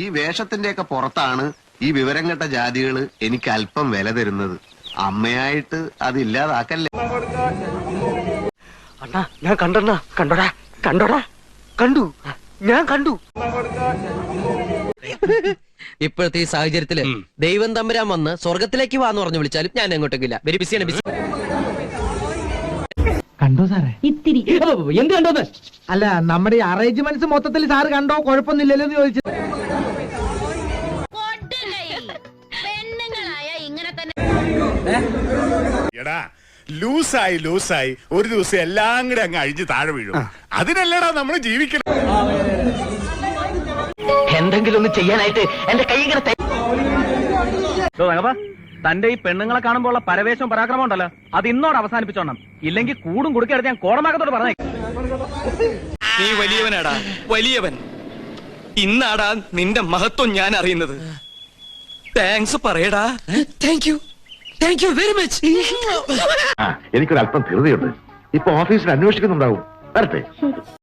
ഈ വേഷത്തിന്റെയൊക്കെ പുറത്താണ് ഈ വിവരം കെട്ട ജാതികൾ എനിക്ക് അല്പം വില തരുന്നത്. അമ്മയായിട്ട് അതില്ലാതാക്കല്ലേ അണ്ണാ ഞാൻ കണ്ടണ്ണാ കണ്ടോടാ കണ്ടോടാ. കണ്ടു ഞാൻ കണ്ടു. ഇപ്പോഴത്തെ ഈ സാഹചര്യത്തിൽ ദൈവം തമ്പുരാൻ വന്ന് സ്വർഗത്തിലേക്ക് വാന്ന് പറഞ്ഞു വിളിച്ചാലും ഞാൻ എങ്ങോട്ടേക്കില്ല വെരി ബിസിയാണ് ബിസി കണ്ടോ സാറേ? ഇത്തിരി. എന്ത് കണ്ടോന്ന്? അല്ല നമ്മുടെ ഈ അറേഞ്ച്മെന്റ്സ് മൊത്തത്തിൽ സാറ് കണ്ടോ? കുഴപ്പമൊന്നുമില്ലല്ലോ എന്ന് ചോദിച്ചു. എടാ ലൂസായി ലൂസായി. ഒരു ദിവസം എല്ലാം കൂടെ അങ്ങ് അഴിഞ്ഞ് താഴെ വീഴും. അതിനല്ലടാ നമ്മൾ ജീവിക്കണം എന്തെങ്കിലും ഒന്ന് ചെയ്യാനായിട്ട് എന്റെ കൈ ഇങ്ങനെ തന്റെ ഈ പെണ്ണുങ്ങളെ കാണുമ്പോൾ ഉള്ള പരവേശം പരാക്രമം ഉണ്ടല്ലോ. അത് ഇന്നോട് അവസാനിപ്പിച്ചോണം. ഇല്ലെങ്കിൽ കൂടും കുടുക്കെടുത്ത് ഞാൻ കോടമാകത്തോട് പറഞ്ഞേ നീ വലിയവനാടാ വലിയവൻ. ഇന്നാടാ നിന്റെ മഹത്വം ഞാൻ അറിയുന്നത്. താങ്ക്സ് പറയടാ. Thank you thank you very much എനിക്കൊരല്പം ധൃതിയുണ്ട്. ഇപ്പൊ ഓഫീസിൽ അന്വേഷിക്കുന്നുണ്ടാവും. വരട്ടെ.